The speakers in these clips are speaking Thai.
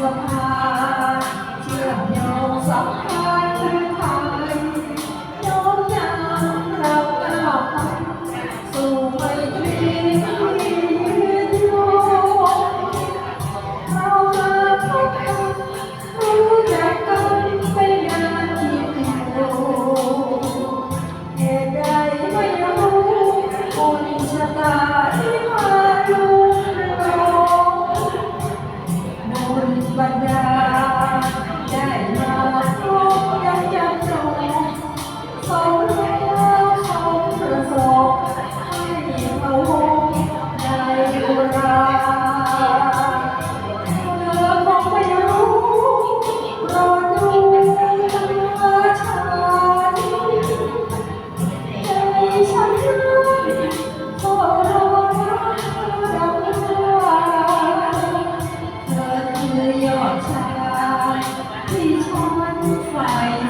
สัมพานธ์เชื่อมโยงสัมพันธ์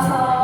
감사합니다.